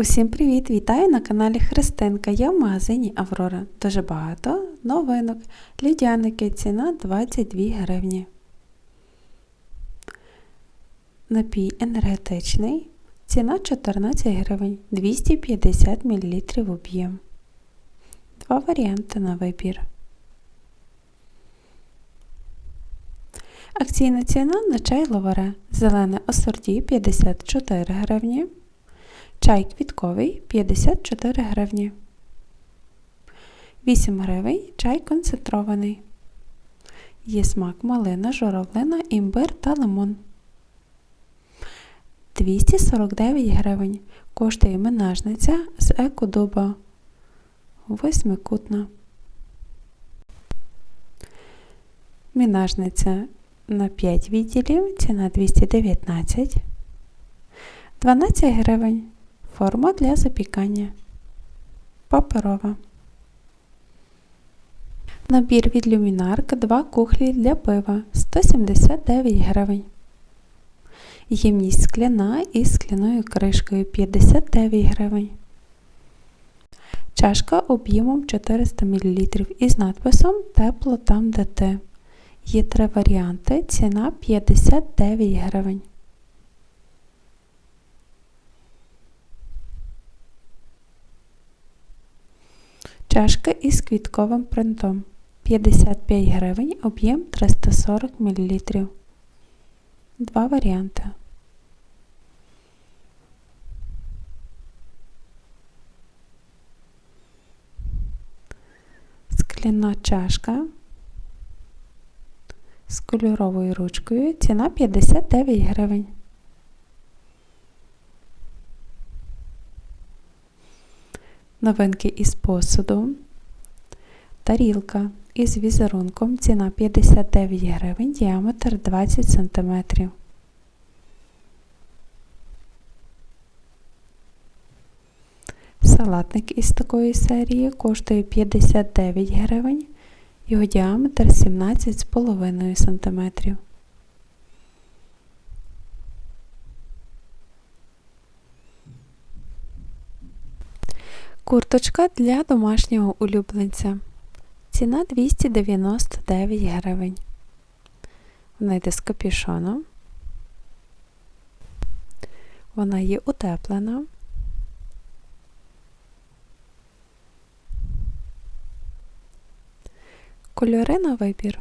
Усім привіт! Вітаю на каналі Христинка. Я в магазині Аврора. Дуже багато новинок. Людяники. Ціна 22 гривні. Напій енергетичний. Ціна 14 гривень 250 мл об'єм. Два варіанти на вибір. Акційна ціна на чай ловаре. Зелене асорті 54 гривні. Чай квітковий 54 гривні. 8 гривень чай концентрований. Є смак малина, журавлина, імбир та лимон. 249 гривень. Коштує менажниця з екодуба. Восьмикутна. Мінажниця на 5 відділів. Ціна 219. 12 гривень. Форма для запікання. Паперова. Набір від люмінарк 2 кухлі для пива 179 гривень. Ємність скляна із скляною кришкою 59 гривень. Чашка об'ємом 400 мл із надписом Тепло там де ти. Є три варіанти. Ціна 59 гривень. Чашка із квітковим принтом 55 гривень, об'єм 340 мл. Два варіанти. Скляна чашка з кольоровою ручкою. Ціна 59 гривень. Новинки із посуду. Тарілка із візерунком. Ціна 59 гривень, діаметр 20 см. Салатник із такої серії коштує 59 гривень, його діаметр 17,5 см. Курточка для домашнього улюбленця. Ціна 299 гривень. Вона йде з капюшоном. Вона є утеплена. Кольори на вибір.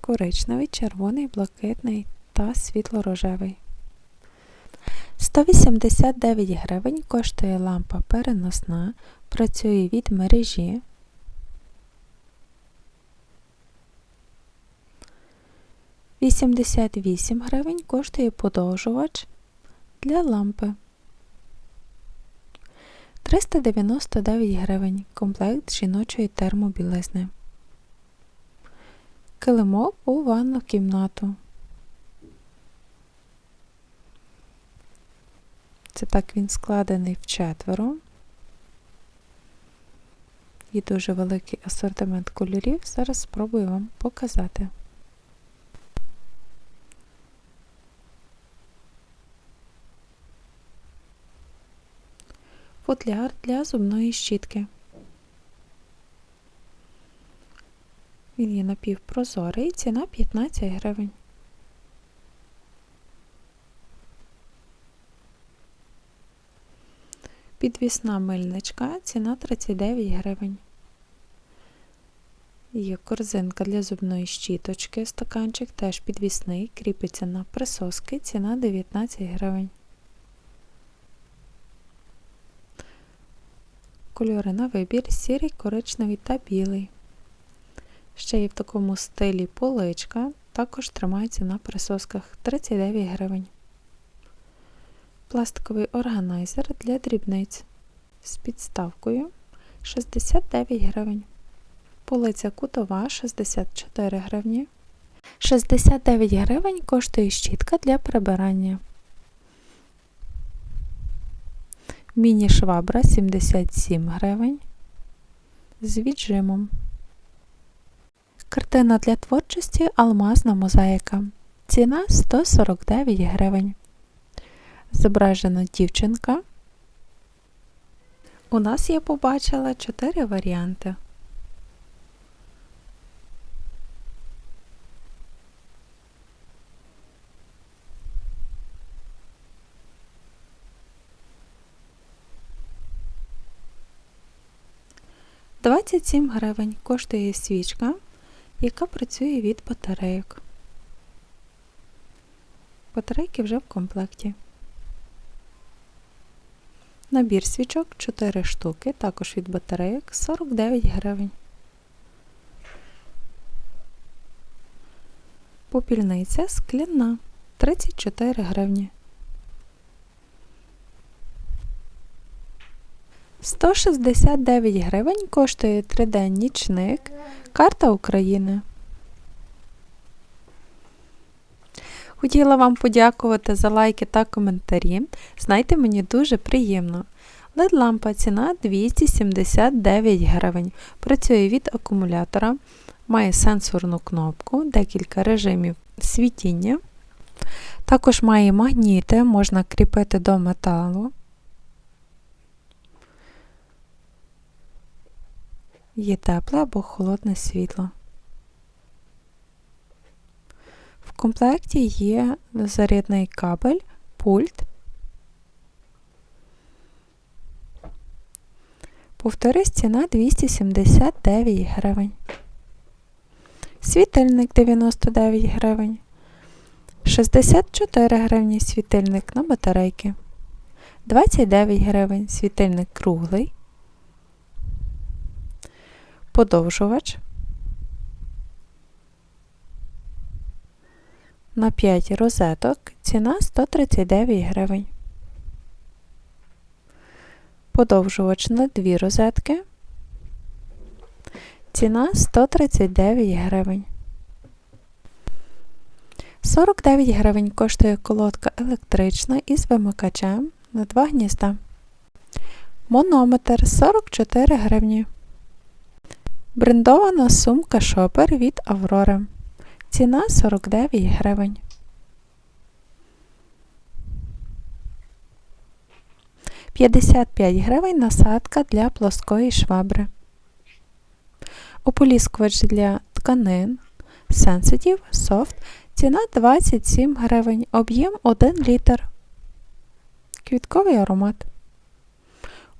Коричневий, червоний, блакитний та світло-рожевий. 189 гривень коштує лампа переносна, працює від мережі. Вісімдесят вісім гривень коштує подовжувач для лампи. 399 гривень комплект жіночої термобілизни. Килимок у ванну кімнату. Це так він складений в четверо. Є дуже великий асортимент кольорів. Зараз спробую вам показати. Футляр для зубної щітки. Він є напівпрозорий, ціна 15 гривень. Підвісна мильничка, ціна 39 гривень. Є корзинка для зубної щіточки, стаканчик теж підвісний, кріпиться на присоски, ціна 19 гривень. Кольори на вибір сірий, коричневий та білий. Ще є в такому стилі поличка, також тримається на присосках 39 гривень пластиковий органайзер для дрібниць з підставкою 69 гривень. Полиця кутова 64 гривні. 69 гривень коштує щітка для прибирання. Міні-швабра 77 гривень. З віджимом. Картина для творчості Алмазна мозаїка. Ціна 149 гривень. Зображена дівчинка. У нас я побачила 4 варіанти. Двадцять сім гривень коштує свічка, яка працює від батарейок. Батарейки вже в комплекті. Набір свічок 4 штуки, також від батарейок 49 гривень. Попільниця скляна 34 гривні. 169 гривень коштує 3D нічник. Карта України. Хотіла вам подякувати за лайки та коментарі. Знайте, мені дуже приємно. led лампа ціна 279 гривень. Працює від акумулятора, має сенсорну кнопку, декілька режимів світіння. Також має магніти, можна кріпити до металу. Є тепле або холодне світло. В комплекті є зарядний кабель, пульт. Повторюсь, ціна 279 гривень. Світильник 99 гривень. 64 гривні світильник на батарейки. 29 гривень світильник круглий. Подовжувач. На 5 розеток ціна 139 гривень. Подовжувач на 2 розетки. Ціна 139 гривень. 49 гривень коштує колодка електрична із вимикачем на 2 гнізда. Монометр 44 гривні. Брендована сумка шопер від Аврори. Ціна 49 гривень. П'ятдесят п'ять гривень насадка для плоскої швабри. Ополіскувач для тканин. Sensitive Soft. Ціна 27 гривень. Об'єм 1 літр. Квітковий аромат.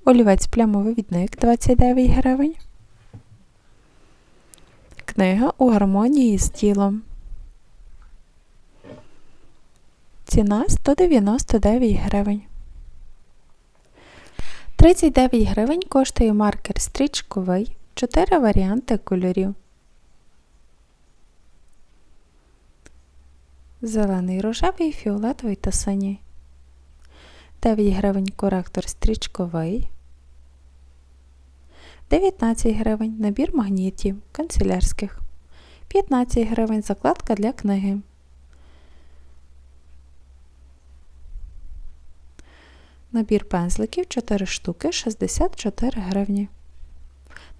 Олівець плямовивідник 29 гривень. Книга у гармонії з тілом. Ціна 199 гривень. 39 гривень коштує маркер стрічковий. 4 варіанти кольорів. Зелений, рожевий, фіолетовий та синій. 9 гривень коректор стрічковий. 19 гривень набір магнітів канцелярських. 15 гривень закладка для книги. Набір пензликів 4 штуки 64 гривні.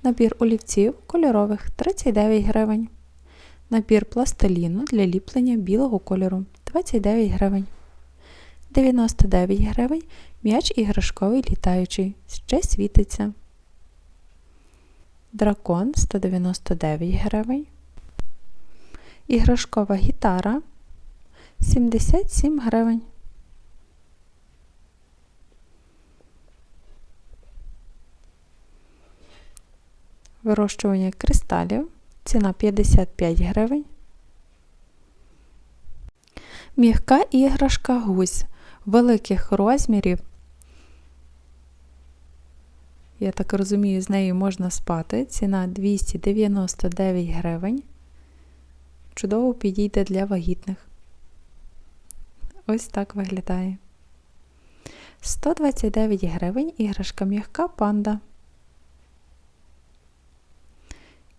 Набір олівців кольорових 39 гривень. Набір пластиліну для ліплення білого кольору 29 гривень. 99 гривень м'яч іграшковий літаючий. Ще світиться. Дракон 199 гривень. Іграшкова гітара 77 гривень. Вирощування кристалів. Ціна 55 гривень. М'яка іграшка гусь великих розмірів. Я так розумію, з нею можна спати. Ціна 299 гривень. Чудово підійде для вагітних. Ось так виглядає. 129 гривень іграшка м'яка панда.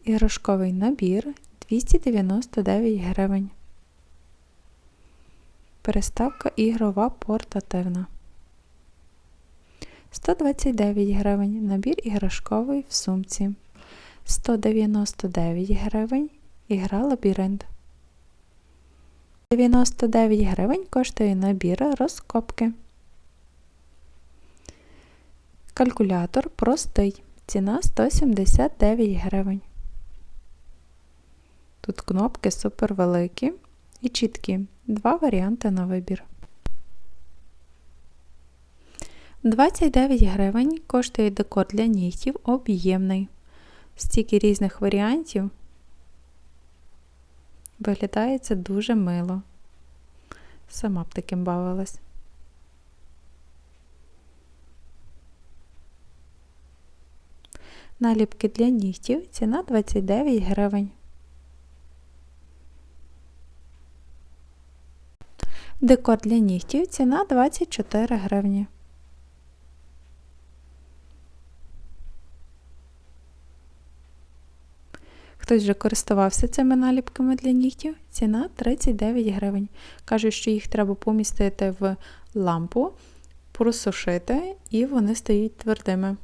Іграшковий набір 299 гривень. Переставка ігрова портативна. 129 гривень. Набір іграшковий в сумці. 199 гривень. Ігра лабіринт. 99 гривень коштує набір розкопки. Калькулятор простий. Ціна 179 гривень. Тут кнопки супер великі і чіткі. Два варіанти на вибір. 29 гривень коштує декор для нігтів об'ємний. Стільки різних варіантів. Виглядає це дуже мило. Сама б таким бавилась. Наліпки для нігтів ціна 29 гривень. Декор для нігтів ціна 24 гривні. Хтось вже користувався цими наліпками для нігтів. Ціна 39 гривень. Кажуть, що їх треба помістити в лампу, просушити, і вони стають твердими.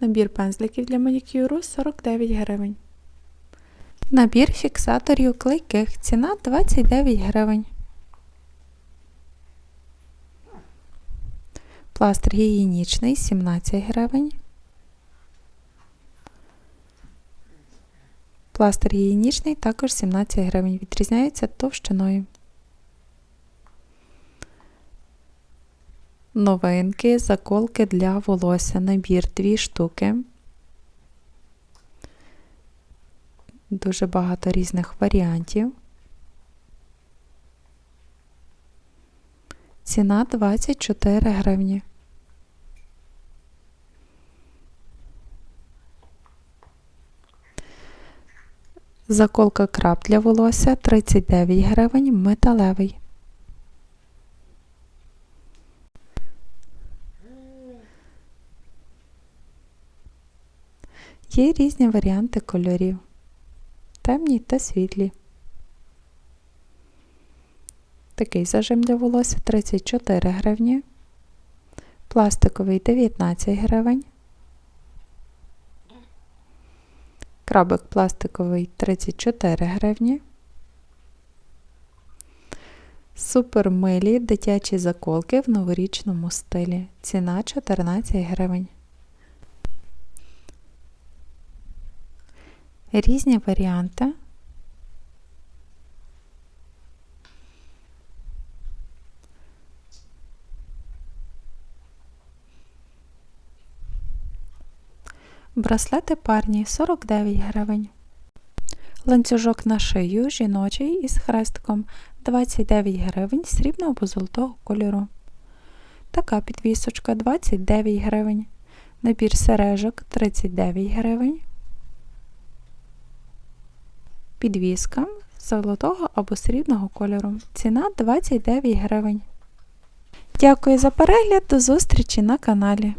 Набір пензликів для манікюру 49 гривень. Набір фіксаторів клейких. Ціна 29 гривень. Пластир гігієнічний 17 гривень. Пластир гігієнічний також 17 гривень. Відрізняється товщиною. Новинки, заколки для волосся. Набір 2 штуки. Дуже багато різних варіантів. Ціна 24 гривні. Заколка крап для волосся 39 гривень металевий. Є різні варіанти кольорів. Темні та світлі. Такий зажим для волосся 34 гривні. Пластиковий 19 гривень. Крабик пластиковий 34 гривні. Супермилі дитячі заколки в новорічному стилі. Ціна 14 гривень. Різні варіанти. Браслети парні 49 гривень. Ланцюжок на шию жіночий із хрестком 29 гривень срібного або золотого кольору. Така підвісочка 29 гривень. Набір сережок 39 гривень. Підвіска золотого або срібного кольору. Ціна 29 гривень. Дякую за перегляд, до зустрічі на каналі.